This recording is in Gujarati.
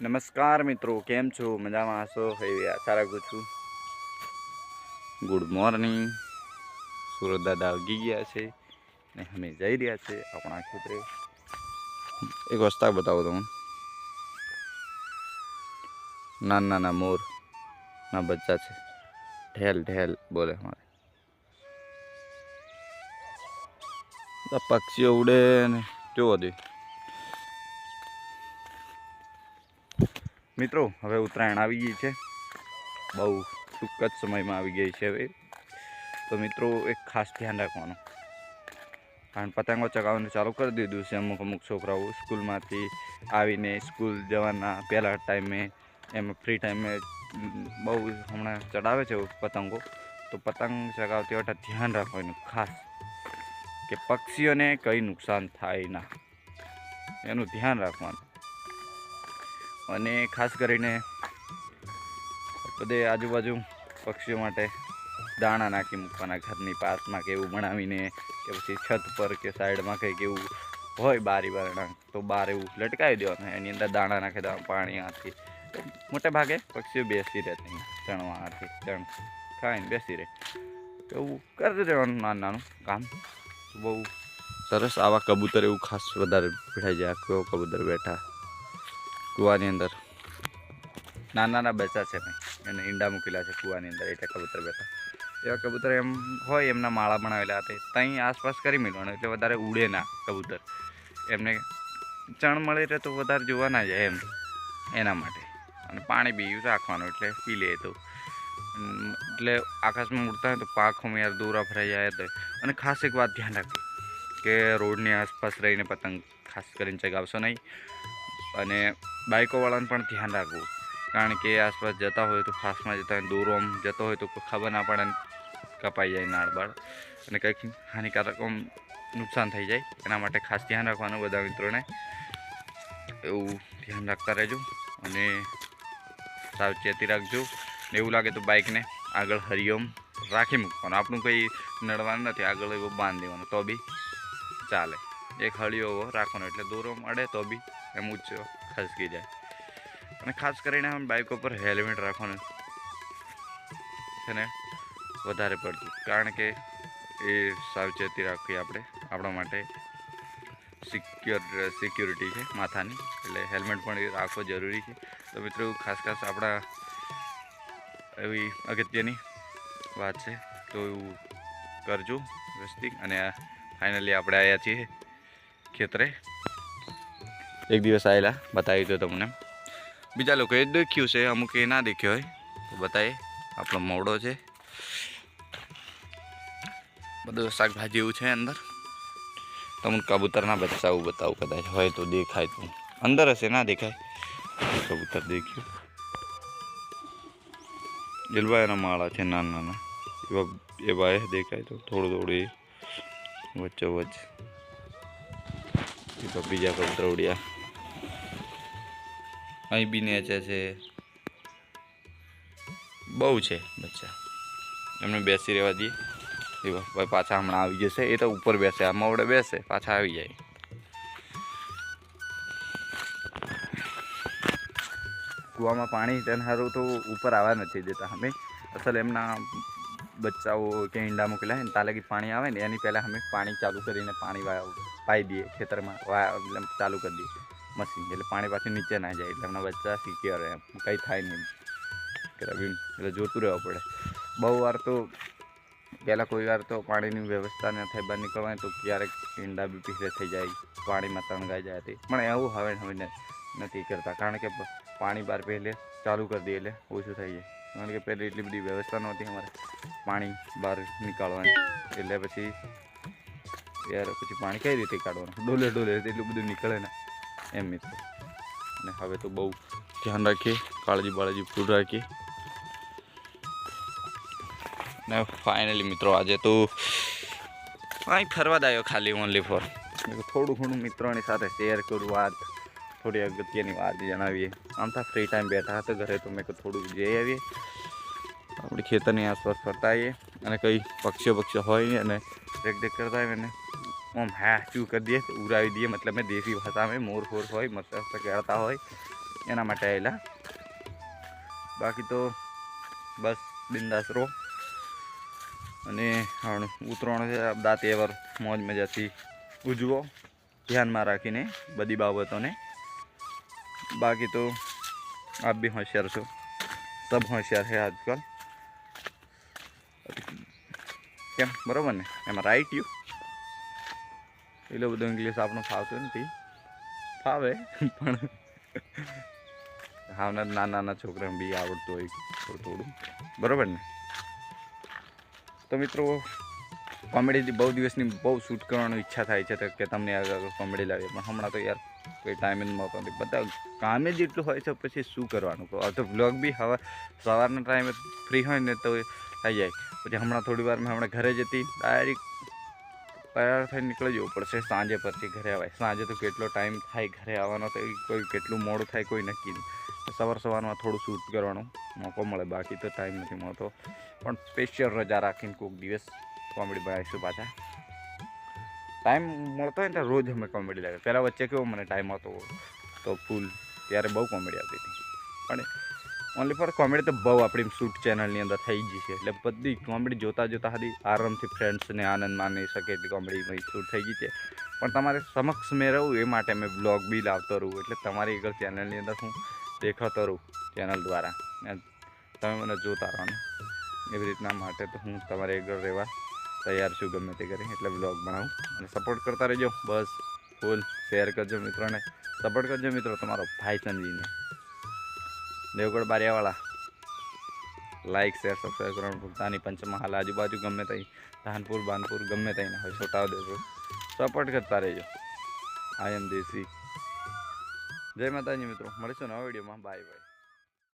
નમસ્કાર મિત્રો, કેમ છો? મજામાં હશો? એવી આશા રાખું છું. ગુડ મોર્નિંગ સુરત દાદા ઉગી ગયા છે ને અમે જઈ રહ્યા છે આપણા ખેતરે. એક વસ્તા બતાવો તમને. નાના નાના મોર ના બચ્ચા છે. ઢેલ ઢેલ બોલે અમારે. પક્ષીઓ ઉડે ને જોવા દે. મિત્રો, હવે ઉત્તરાયણ આવી ગઈ છે. બહુ ટૂંક જ સમયમાં આવી ગઈ છે હવે. તો મિત્રો, એક ખાસ ધ્યાન રાખવાનું. કારણ પતંગો ચગાવવાનું ચાલુ કરી દીધું છે અમુક અમુક છોકરાઓ સ્કૂલમાંથી આવીને સ્કૂલ જવાના પહેલા ટાઈમે, એમ ફ્રી ટાઈમે, બહુ હમણાં ચડાવે છે પતંગો. તો પતંગ ચગાવતી વખતે ધ્યાન રાખવાનું ખાસ, કે પક્ષીઓને કંઈ નુકસાન થાય ના. એનું ધ્યાન રાખવાનું. અને ખાસ કરીને બધે આજુબાજુ પક્ષીઓ માટે દાણા નાખી મૂકવાના, ઘરની પાસમાં કે એવું બનાવીને કે પછી છત પર કે સાઈડમાં કંઈક એવું હોય બારી બારણા, તો બહાર એવું લટકાવી દેવાનું. એની અંદર દાણા નાખી દેવાનું પાણી આથી મોટે ભાગે પક્ષીઓ બેસી રહે ત્યાં, ચણવા આથી ચણ ખાઈને બેસી રહે. એવું કરી દેવાનું નાનું નાનું કામ. બહુ સરસ આવા કબૂતર એવું ખાસ વધારે બેઠાઈ જાય કેવો કબૂતર બેઠા. કૂવાની અંદર. નાના નાના બચ્ચા છે ભાઈ એને ઈંડા મૂકેલા છે કૂવાની અંદર એટલે કબૂતર બેઠા. એવા કબૂતર એમ હોય, એમના માળા બનાવેલા હતા. ત્યાં આસપાસ કરી મેળવાનું એટલે વધારે ઉડે ના કબૂતર. એમને ચણ મળી રહે તો વધારે જોવા ના જાય એમ, એના માટે. અને પાણી બી રાખવાનું, એટલે પી લે તો. એટલે આકાશમાં ઉડતા હોય તો પાંખોમાં યાર દોરા ભરાઈ જાય તો. અને ખાસ એક વાત ધ્યાન રાખવી કે રોડની આસપાસ રહીને પતંગ ખાસ કરીને ચગાવશો નહીં. અને બાઇકોવાળાને પણ ધ્યાન રાખવું. કારણ કે આસપાસ જતા હોય તો ફાસ્ટમાં જતા હોય, દૂર આમ જતો હોય તો ખબર ના પડે કપાઈ જાય નાળ બાળ અને કંઈક હાનિકારક નુકસાન થઈ જાય. એના માટે ખાસ ધ્યાન રાખવાનું બધા મિત્રોને. એવું ધ્યાન રાખતા રહેજો અને સાવચેતી રાખજો. એવું લાગે તો બાઇકને આગળ હરિઓમ રાખી મૂકવાનું. આપણું કંઈ નડવાનું નથી, આગળ એવું બાંધી દેવાનું. તો બી ચાલે. એક હળીઓ રાખવાનો, એટલે દોરો અડે તો બી એમ ઊંચો ખસકી જાય. અને ખાસ કરીને આમ બાઇકો ઉપર હેલ્મેટ રાખવાનું છે ને વધારે પડતું. કારણ કે એ સાવચેતી રાખવી આપણે, આપણા માટે સિક્યોર, સિક્યુરિટી છે માથાની, એટલે હેલ્મેટ પણ રાખવો જરૂરી છે. તો મિત્રો ખાસ ખાસ આપણા એવી અગત્યની વાત છે, તો એવું કરજો, વ્યવસ્થિત. અને ફાઇનલી આપણે આવ્યા છીએ ખેતરે. એક દિવસ આવેલા બતાવી દો તમને. બીજા લોકોએ દેખ્યું છે, અમુક એ ના દેખ્યો હોય. તો બતાવીએ આપણો મોડો છે. બધું શાકભાજી એવું છે અંદર. તમને કબૂતરના બચ્ચા એવું બતાવું કદાચ હોય તો દેખાય તો. અંદર હશે, ના દેખાય. કબૂતર દેખ્યું. દિલવા માળા છે, નાના નાના. એવા એવા દેખાય તો થોડું થોડું વચ્ચો વચ્ચ બીજા કબૂતર ઉડ્યા અહીં બી નેચે છે. બહુ છે, બચ્ચા. એમને બેસી રહેવા દઈએ. ભાઈ પાછા હમણાં આવી જશે. એ તો ઉપર બેસે આ મવડે બેસે, પાછા આવી જાય. કૂવામાં પાણી તેને સારું તો ઉપર આવવા નથી દેતા અમે. અસલ એમના બચ્ચાઓ કે ઈંડા મોકલ્યા ને તાલે પાણી આવે ને એની પહેલાં અમે પાણી ચાલુ કરીને પાણી વા- પાઈ દઈએ ખેતરમાં એટલે ચાલુ કરી દઈએ મશીન, એટલે પાણી પાછું નીચે ના જાય, એટલે એમના બચ્ચા સિક્યોર રહે કંઈ થાય નહીં કે એટલે જોતું રહેવું પડે. બહુ વાર તો, પહેલાં કોઈ વાર તો પાણીની વ્યવસ્થા ન થાય, બહાર નીકળવાની તો ક્યારેક ઈંડા બી પીછે થઈ જાય, પાણીમાં તણગાઈ જાય તે. પણ એવું હવે હવે નથી કરતા, કારણ કે પાણી બહાર પહેલે ચાલુ કરી દઈએ, એટલે ઓછું થઈ જાય. કારણ કે પહેલે એટલી બધી વ્યવસ્થા નહોતી અમારે, પાણી બહાર નીકાળવાની. એટલે પછી યાર પછી પાણી કઈ રીતે કાઢવાનું? ડોલે ડોલે એટલું બધું નીકળે ને. એમ મિત્રો. અને હવે તો બહુ ધ્યાન રાખીએ, કાળજી બાળજી ફૂલ રાખીએ. ને ફાઇનલી મિત્રો આજે તો અહીં ફરવા જ આવ્યો ખાલી ઓનલી ફોર થોડું ઘણું મિત્રોની સાથે શેર કરું વાત થોડી અગત્યની વાત જણાવીએ. આમ તો ફ્રી ટાઈમ બેઠા હતા ઘરે તો મેં થોડુંક જઈ આવીએ. આપણે ખેતરની આસપાસ ફરતા આવીએ. અને કંઈ પક્ષીઓ પક્ષીઓ હોય ને અને દેખ દેખ કરતા આવીએ ને. આમ હા ચૂ કરી દઈએ? ઉરાવી દઈએ, મતલબ મેં દેશી ભાષામાં મોર ફોર હોય, મસ્ત મસ્ત કહેતા હોય, એના માટે આવેલા. બાકી તો બસ બિંદાસ રહો. અને ઉત્તરાયણ છે બધા તહેવાર મોજ મજાથી ઉજવો. ધ્યાનમાં રાખીને બધી બાબતોને. બાકી તો આપ બી હોશિયાર છો. સબ હોશિયાર છે આજકાલ. કેમ? બરોબર ને? એમાં રાઈટ યુ એટલું બધો ઇંગ્લિશ આપણો ફાવતો નથી. ફાવે, પણ હાવના નાના નાના છોકરાને બી આવડતું હોય થોડું થોડું. બરાબર ને? તો મિત્રો, કોમેડીથી બહુ દિવસની બહુ શૂટ કરવાની ઈચ્છા થાય છે કે તમને આગળ કોમેડી લાવીએ. પણ હમણાં તો યાર કોઈ ટાઈમ જ મળતો નથી બધા કામે જ એટલું હોય છે પછી શું કરવાનું? કહો તો બ્લોગ બી હવે સવારના ટાઈમે ફ્રી હોય ને તો થઈ જાય. પછી હમણાં થોડી વાર મેં હમણાં ઘરે જતી ડાયરેક્ટ તૈયાર થઈને નીકળી જવું પડશે સાંજે પછી ઘરે આવે સાંજે તો કેટલો ટાઈમ થાય ઘરે આવવાનો તો કોઈ કેટલું મોડું થાય કોઈ નક્કી નહીં. સવાર સવારમાં થોડું શૂટ કરવાનો મોકો મળે, બાકી તો ટાઈમ નથી મળતો. પણ સ્પેશિયલ રજા રાખીને કોઈક દિવસ કોમેડી બનાવીશું પાછા. ટાઈમ મળતો હોય ને રોજ અમે કોમેડી લાગે. પહેલાં વચ્ચે કેવો મને ટાઈમ હતો તો ફૂલ ત્યારે બહુ કોમેડી આવતી હતી. પણ ઓનલી ફોર કોમેડી તો બહુ આપણી શૂટ ચેનલની અંદર થઈ ગઈ છે. એટલે બધી કોમેડી જોતા જોતા હતી આરામથી ફ્રેન્ડ્સને આનંદ માની શકે એટલી કોમેડી શૂટ થઈ ગઈ છે. પણ તમારે સમક્ષ મેં રહું એ માટે મેં બ્લોગ બી લાવતો રહું. એટલે તમારી આગળ ચેનલની અંદર હું દેખાતો રહું ચેનલ દ્વારા. તમે મને જોતા રહો એવી રીતના માટે તો હું તમારી આગળ રહેવા તૈયાર છું ગમે તે કરી. એટલે બ્લોગ બનાવું અને સપોર્ટ કરતા રહેજો. બસ ફૂલ શેર કરજો મિત્રોને. સપોર્ટ કરજો મિત્રો તમારો ભાઈ દેવગઢ બારિયાવાળા. લાઈક શેર સબસ્ક્રાઈબ કરવાનું ભૂલતા પંચમહાલ આજુબાજુ ગમે ત્યાં ધાનપુર, બાનપુર ગમે ત્યાં હોય, છોટાઉદેપુર. સપોર્ટ કરતા રહેજો. આઈ એમ દેસી જય માતાજી મિત્રો. મળીશું નવા વિડીયોમાં. Bye bye